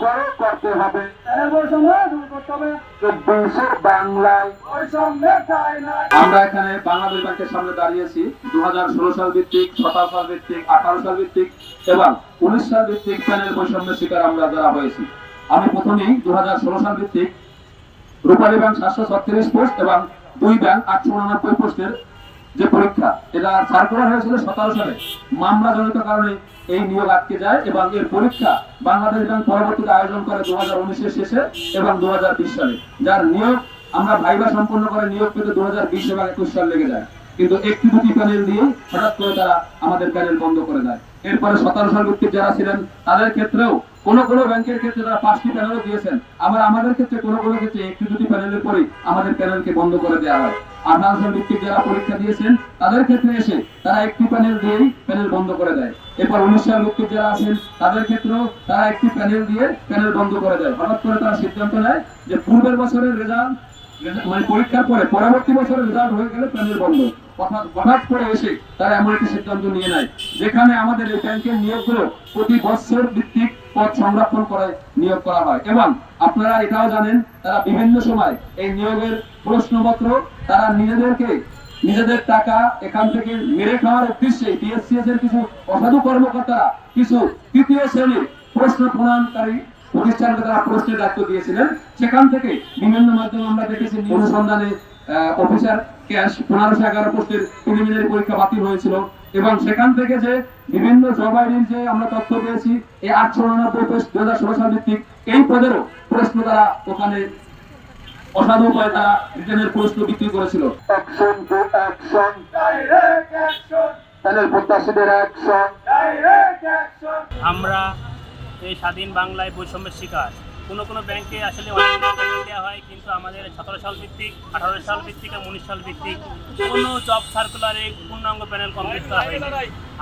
করে করতে হবে। চব্বিশের বাংলায়। ঠাই নাই। আমরা এখানে বাংলাদেশ ব্যাংকের সামনে দাঁড়িয়েছি। দু সাল ভিত্তিক সতেরো সাল ভিত্তিক আঠারো সাল ভিত্তিক এবং উনিশ সাল ভিত্তিক প্যানেল বৈষম্যের শিকার আমরা যারা হয়েছি। আমি প্রথমেই দু হাজার ষোলো সাল ভিত্তিক রূপালী ব্যাংক সাতশো ছত্রিশ পোস্ট এবং দুই ব্যাংক আটশো উনানব্বই পোস্টের যে পরীক্ষা, এটা সার্কুলার হয়েছিল সতেরো সালে। মামলা জনিত কারণে এই নিয়োগ আটকে যায় এবং এর পরীক্ষা বাংলাদেশ ব্যাংক পরবর্তীতে আয়োজন করে দু হাজার উনিশের শেষে এবং দু হাজার বিশ সালে। যার নিয়োগ আমরা ভাইবা সম্পন্ন করে নিয়োগ পেতে দু হাজার বিশ এবং একুশ সাল লেগে যায়। কিন্তু একটি দুটি প্যানেল দিয়ে হঠাৎ করে তারা আমাদের প্যানেল বন্ধ করে দেয়। এরপরে সতেরো ভিত্তিক যারা ছিলেন, তাদের ক্ষেত্রেও কোনো কোনো ব্যাংকের ক্ষেত্রে তারা পাঁচটি প্যানেলও দিয়েছেন। আবার আমাদের ক্ষেত্রে কোনো কোনো ক্ষেত্রে একটি দুটি প্যানেলের পরেই আমাদের প্যানেলকে বন্ধ করে দেওয়া হয়। যারা পরীক্ষা দিয়েছেন, তাদের ক্ষেত্রে এসে তারা একটি প্যানেল দিয়েই প্যানেল বন্ধ করে দেয়। এরপর সাল ভিত্তিক যারা আছেন, তাদের ক্ষেত্রেও তারা একটি প্যানেল দিয়ে প্যানেল বন্ধ করে দেয়। হঠাৎ করে তারা সিদ্ধান্ত নেয় যে পূর্বের বছরের রেজাল্ট মানে পরীক্ষার পরে পরবর্তী বছরের রেজাল্ট হয়ে গেলে প্যানেল বন্ধ। হঠাৎ করে এসে তারা এমন একটি সিদ্ধান্ত নিয়ে নেয়, যেখানে আমাদের এই ব্যাংকের নিয়োগগুলো প্রতি বছর ভিত্তিক সংরক্ষণ করে নিয়োগ করা হয়। এবং আপনারা এটাও জানেন, তারা বিভিন্ন সময় এই নিয়োগের প্রশ্নপত্র তারা নিজেদেরকে, নিজেদের টাকা এখান থেকে মেরে খাওয়ার উদ্দেশ্যে ডিএসসিএস এর কিছু অসাধু কর্মকর্তারা, কিছু তৃতীয় শ্রেণির প্রশ্ন প্রণয়নকারী প্রতিষ্ঠানকে তারা প্রশ্নের দায়িত্ব দিয়েছিলেন। সেখান থেকে বিভিন্ন মাধ্যমে আমরা দেখেছি, অনুসন্ধানে অফিসার ক্যাশ পনেরোশো এগারো পোস্টের প্রিলিমিনারি পরীক্ষা বাতিল হয়েছিল। এবং সেখান থেকে যে বিভিন্ন জব আইডির যে আমরা তথ্য পেয়েছি এই আটশো উনানব্বই পোস্ট দু হাজার ষোলো সাল ভিত্তিক এই পদেরও প্রশ্ন তারা ওখানে অসাধু উপায়ে তারা রিটার্নের প্রশ্ন বিক্রি করেছিল। Action to action direct action panel প্রত্যাশীদের action direct action আমরা এই স্বাধীন বাংলায় বৈষম্যের শিকার। কোনো কোনো ব্যাংকে আসলে অনেকগুলো আমাদের সতেরো সাল ভিত্তিক, আঠারো সাল ভিত্তিক এবং উনিশ সাল ভিত্তিক কোনো জব সার্কুলারে পূর্ণাঙ্গ প্যানেল কমপ্লিট করা হয়নি।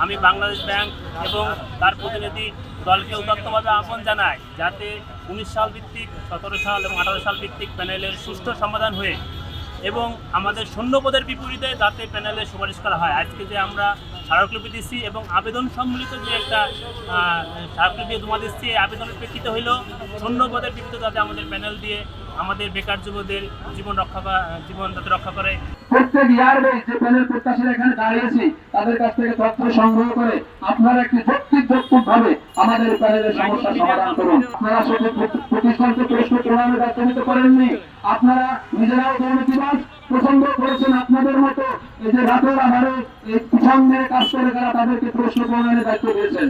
আমি বাংলাদেশ ব্যাংক এবং তার প্রতিনিধি দলকে উদাত্তভাবে আহ্বান জানাই যাতে উনিশ সাল ভিত্তিক, সতেরো সাল এবং আঠারো সাল ভিত্তিক প্যানেলের সুষ্ঠু সমাধান হয়ে এবং আমাদের শূন্যপদের বিপরীতে যাতে প্যানেলে সুপারিশ করা হয়। আজকে যে আমরা স্মারকলিপি দিচ্ছি এবং আবেদন সম্মিলিত যে একটা স্মারকলিপি জমা দিচ্ছি, এই আবেদনের প্রেক্ষিতে হইল শূন্যপদের বিপরীতে যাতে আমাদের প্যানেল দিয়ে আমাদের বেকার যুবদের জীবন রক্ষা জীবন যাতে রক্ষা করে। প্রত্যেক ইয়ারবে যে প্যানেল প্রত্যাশীরা এখানে দাঁড়িয়েছি তাদের কাছ থেকে তথ্য সংগ্রহ করে আপনারা একটি যৌক্তিক যৌক্তিক ভাবে আমাদের প্যানেলের সমস্যা সমাধান করুন। আপনারা শুধু প্রতিষ্ঠানকে প্রশ্ন প্রণামের দায়িত্ব নিতে পারেননি, আপনারা নিজেরাও দুর্নীতিবাজ। পছন্দ করেছেন আপনাদের মতো, এই যে রাতের আধারে এই পিছন কাজ করে তারা তাদেরকে প্রশ্ন প্রণয়নে দায়িত্ব দিয়েছেন।